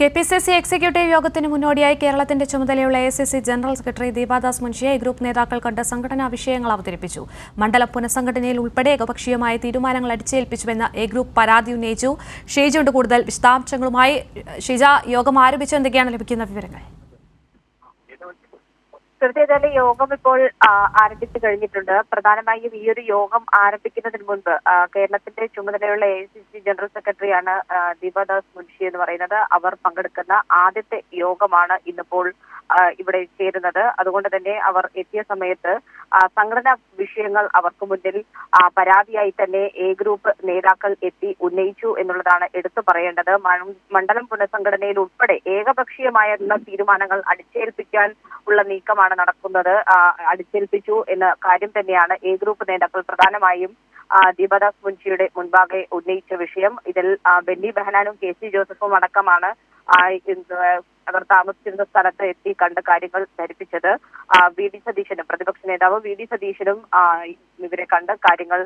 K P C C executive യോഗത്തിന് മുന്നോടിയായി കേരളത്തിന്റെ ചുമതലയുള്ള A C C general secretary Deepa Das മുൻഷിയെ group നേതാക്കൾ കണ്ട് സംഘടനാ വിഷയങ്ങൾ അവതരിപ്പിച്ചു. മണ്ഡല പുനഃസംഘടനയിൽ ഉൾപ്പെടെ ഏകപക്ഷീയമായ തീരുമാനങ്ങൾ അടിച്ചേൽപ്പിച്ചുവെന്ന് എ ഗ്രൂപ്പ് പരാതി ഉന്നയിച്ചു. ഷീജുണ്ട് കൂടുതൽ വിശദാംശങ്ങളുമായി. ഷിജ യോഗം ആരംഭിച്ചു എന്തൊക്കെയാണ് ലഭിക്കുന്ന വിവരങ്ങൾ? തീർച്ചയായിട്ടും യോഗം ഇപ്പോൾ ആരംഭിച്ചു കഴിഞ്ഞിട്ടുണ്ട്. പ്രധാനമായും ഈ ഒരു യോഗം ആരംഭിക്കുന്നതിന് മുൻപ് കേരളത്തിന്റെ ചുമതലയുള്ള എ സി സി ജനറൽ സെക്രട്ടറിയാണ് ദീപദാസ് മുൻഷി എന്ന് പറയുന്നത്. അവർ പങ്കെടുക്കുന്ന ആദ്യത്തെ യോഗമാണ് ഇന്നിപ്പോൾ ഇവിടെ ചേരുന്നത്. അതുകൊണ്ട് തന്നെ അവർ എത്തിയ സമയത്ത് സംഘടനാ വിഷയങ്ങൾ അവർക്ക് മുന്നിൽ പരാതിയായി തന്നെ എ ഗ്രൂപ്പ് നേതാക്കൾ എത്തി ഉന്നയിച്ചു എന്നുള്ളതാണ് എടുത്തു പറയേണ്ടത്. മണ്ഡലം പുനഃസംഘടനയിൽ ഉൾപ്പെടെ ഏകപക്ഷീയമായുള്ള തീരുമാനങ്ങൾ അടിച്ചേൽപ്പിക്കാൻ ഉള്ള നീക്കമാണ് നടക്കുന്നത്. അടിച്ചേൽപ്പിച്ചു എന്ന കാര്യം തന്നെയാണ് എ ഗ്രൂപ്പ് നേതാക്കൾ പ്രധാനമായും ദീപദാസ് മുൻഷിയുടെ മുൻപാകെ ഉന്നയിച്ച വിഷയം. ഇതിൽ ബെന്നി ബെഹനാനും കെ സി ജോസഫും അടക്കമാണ് അവർ താമസിച്ചിരുന്ന സ്ഥലത്ത് എത്തി കണ്ട് കാര്യങ്ങൾ ധരിപ്പിച്ചത് വി. ഡി. സതീശനും. പ്രതിപക്ഷ നേതാവ് വി. ഡി. സതീശനും ഇവരെ കണ്ട് കാര്യങ്ങൾ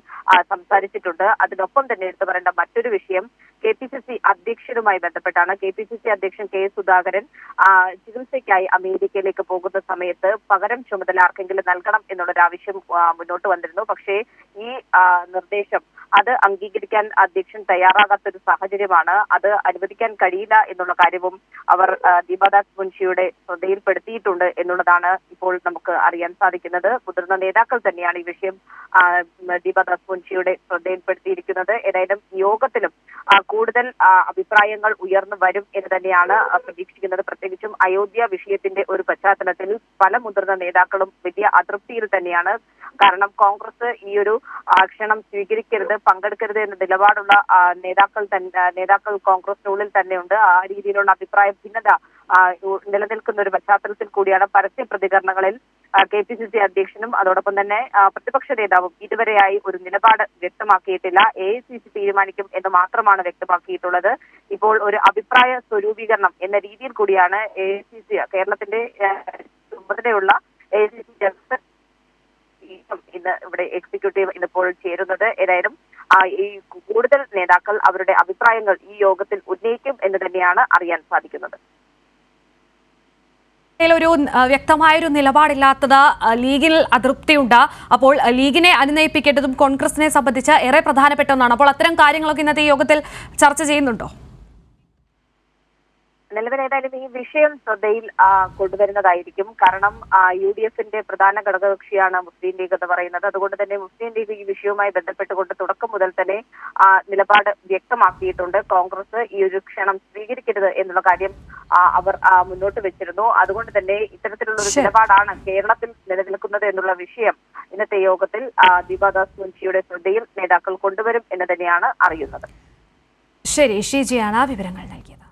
സംസാരിച്ചിട്ടുണ്ട്. അതിനൊപ്പം തന്നെ എടുത്തു പറയേണ്ട മറ്റൊരു വിഷയം കെ പി സി സി അധ്യക്ഷനുമായി ബന്ധപ്പെട്ടാണ്. കെ പി സി സി അധ്യക്ഷൻ കെ. സുധാകരൻ ചികിത്സയ്ക്കായി അമേരിക്കയിലേക്ക് പോകുന്ന സമയത്ത് പകരം ചുമതല ആർക്കെങ്കിലും നൽകണം എന്നുള്ളൊരു ആവശ്യം മുന്നോട്ട് വന്നിരുന്നു. പക്ഷേ ഈ നിർദ്ദേശം അത് അംഗീകരിക്കാൻ അധ്യക്ഷൻ തയ്യാറാകാത്തൊരു സാഹചര്യമാണ്. അത് അനുവദിക്കാൻ കഴിയില്ല എന്നുള്ള കാര്യവും അവർ ദീപദാസ് മുൻഷിയുടെ ശ്രദ്ധയിൽപ്പെടുത്തിയിട്ടുണ്ട് എന്നുള്ളതാണ് ഇപ്പോൾ നമുക്ക് അറിയാൻ സാധിക്കുന്നത്. മുതിർന്ന നേതാക്കൾ തന്നെയാണ് ഈ വിഷയം ദീപദാസ് മുൻഷിയുടെ ശ്രദ്ധയിൽപ്പെടുത്തിയിരിക്കുന്നത്. ഏതായാലും യോഗത്തിലും കൂടുതൽ അഭിപ്രായങ്ങൾ ഉയർന്നു വരും എന്ന് തന്നെയാണ് പ്രതീക്ഷിക്കുന്നത്. പ്രത്യേകിച്ചും അയോധ്യ വിഷയത്തിന്റെ ഒരു പശ്ചാത്തലത്തിൽ പല മുതിർന്ന നേതാക്കളും വലിയ അതൃപ്തിയിൽ തന്നെയാണ്. കാരണം കോൺഗ്രസ് ഈ ഒരു ക്ഷണം സ്വീകരിക്കരുത് പങ്കെടുക്കരുത് എന്ന നിലപാടുള്ള നേതാക്കൾ നേതാക്കൾ കോൺഗ്രസിനുള്ളിൽ തന്നെയുണ്ട്. ആ രീതിയിലുള്ള അഭിപ്രായ ഭിന്നത നിലനിൽക്കുന്ന ഒരു പശ്ചാത്തലത്തിൽ കൂടിയാണ് പരസ്യ പ്രതികരണങ്ങളിൽ കെ പി സി സി അധ്യക്ഷനും അതോടൊപ്പം തന്നെ പ്രതിപക്ഷ നേതാവും ഇതുവരെയായി ഒരു നിലപാട് വ്യക്തമാക്കിയിട്ടില്ല. എ സി സി തീരുമാനിക്കും എന്ന് മാത്രമാണ് വ്യക്തമാക്കിയിട്ടുള്ളത്. ഇപ്പോൾ ഒരു അഭിപ്രായ സ്വരൂപീകരണം എന്ന രീതിയിൽ കൂടിയാണ് എ സി സി കേരളത്തിന്റെ ചുമതലയുള്ള എ സി സി ഇന്ന് ഇവിടെ എക്സിക്യൂട്ടീവ് ഇന്നിപ്പോൾ ചേരുന്നത്. ഏതായാലും ഈ കൂടുതൽ നേതാക്കൾ അവരുടെ അഭിപ്രായങ്ങൾ ഈ യോഗത്തിൽ ഉന്നയിക്കും എന്ന് തന്നെയാണ് അറിയാൻ സാധിക്കുന്നത്. ഒരു വ്യക്തമായ വ്യക്തമായൊരു നിലപാടില്ലാത്തത് ലീഗിൽ അതൃപ്തിയുണ്ട്. അപ്പോൾ ലീഗിനെ അനുനയിപ്പിക്കേണ്ടതും കോൺഗ്രസിനെ സംബന്ധിച്ച് ഏറെ പ്രധാനപ്പെട്ട ഒന്നാണ്. അപ്പോൾ അത്തരം കാര്യങ്ങളൊക്കെ ഇന്നത്തെ യോഗത്തിൽ ചർച്ച ചെയ്യുന്നുണ്ടോ? നിലവിൽ ഏതായാലും ഈ വിഷയം ശ്രദ്ധയിൽ കൊണ്ടുവരുന്നതായിരിക്കും. കാരണം യു ഡി എഫിന്റെ പ്രധാന ഘടകകക്ഷിയാണ് മുസ്ലിം ലീഗ് എന്ന് പറയുന്നത്. അതുകൊണ്ട് തന്നെ മുസ്ലിം ലീഗ് ഈ വിഷയവുമായി ബന്ധപ്പെട്ടുകൊണ്ട് തുടക്കം മുതൽ തന്നെ നിലപാട് വ്യക്തമാക്കിയിട്ടുണ്ട്. കോൺഗ്രസ് ഈ ഒരു ക്ഷണം സ്വീകരിക്കരുത് എന്നുള്ള കാര്യം അവർ മുന്നോട്ട് വെച്ചിരുന്നു. അതുകൊണ്ട് തന്നെ ഇത്തരത്തിലുള്ള ഒരു. നിലപാടാണ് കേരളത്തിൽ നിലനിൽക്കുന്നത് എന്നുള്ള വിഷയം ഇന്നത്തെ യോഗത്തിൽ ദീപാദാസ് മുൻഷിയുടെ ശ്രദ്ധയിൽ നേതാക്കൾ കൊണ്ടുവരും എന്ന് തന്നെയാണ് അറിയുന്നത്. ശരി ഷീജിയാണ് വിവരങ്ങൾ നൽകിയത്.